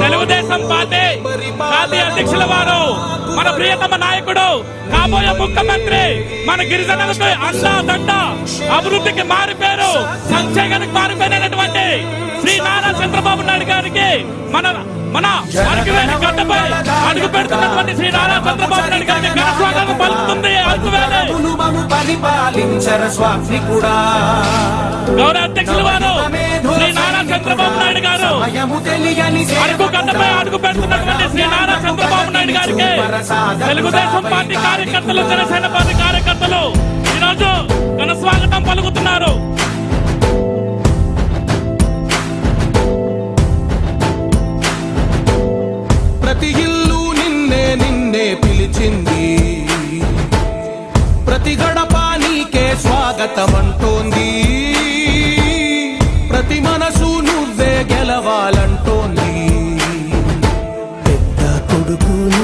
Telugu Desam party జాతీయ అధ్యక్షుల వారు మన ప్రియతమ నాయకుడు కాబోయే ముఖ్యమంత్రి మన గిరిజనులకు అండా దండ అభివృద్ధికి మారిపోయారు సంక్షేమానికి మారిపోయినటువంటి శ్రీ నారా చంద్రబాబు నాయుడు గారికి మన మన అడుగు గడ్డపై అడుగు పెడుతున్నటువంటి శ్రీ నారా చంద్రబాబు నాయుడు గారికి ఘనస్వాగతం పలుకుతుంది. అల్పువేళ గౌరవ చంద్రబాబు నాయుడు గారు. అడుగు గడ్డపై అడుగు పెడుతున్నటువంటి శ్రీ నారా చంద్రబాబు నాయుడు గారికి తెలుగుదేశం పార్టీ కార్యకర్తలు జనసేన పార్టీ కార్యకర్తలు ఈరోజు ఘన స్వాగతం పలుకుతున్నారు. ప్రతి ఇల్లు నిన్నే నిన్నే పిలిచింది. ప్రతి గడప నీకే స్వాగతం అంటోంది Thứ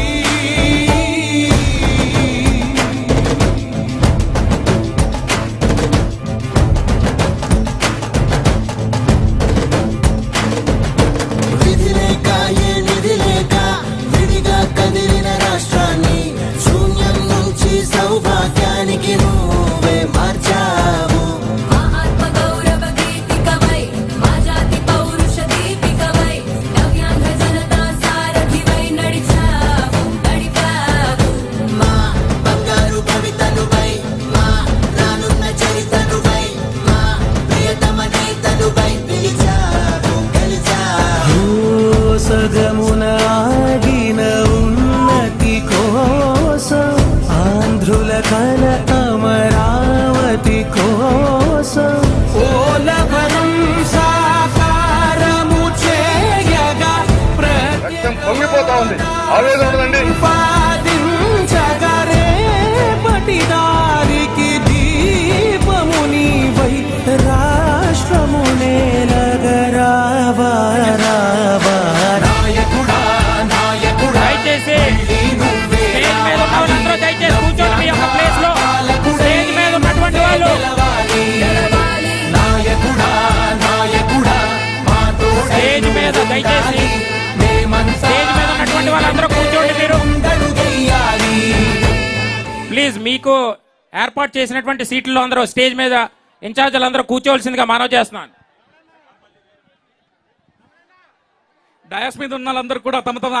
ఉంది ఆవేదన ఉండదండి ప్లీజ్ మీకు ఏర్పాటు చేసినటువంటి సీట్లలో అందరూ స్టేజ్ మీద ఇన్ఛార్జీలు అందరూ కూర్చోవలసిందిగా మనవి చేస్తున్నాను. డయాస్ మీద ఉన్న వాళ్ళందరూ కూడా తమ తమ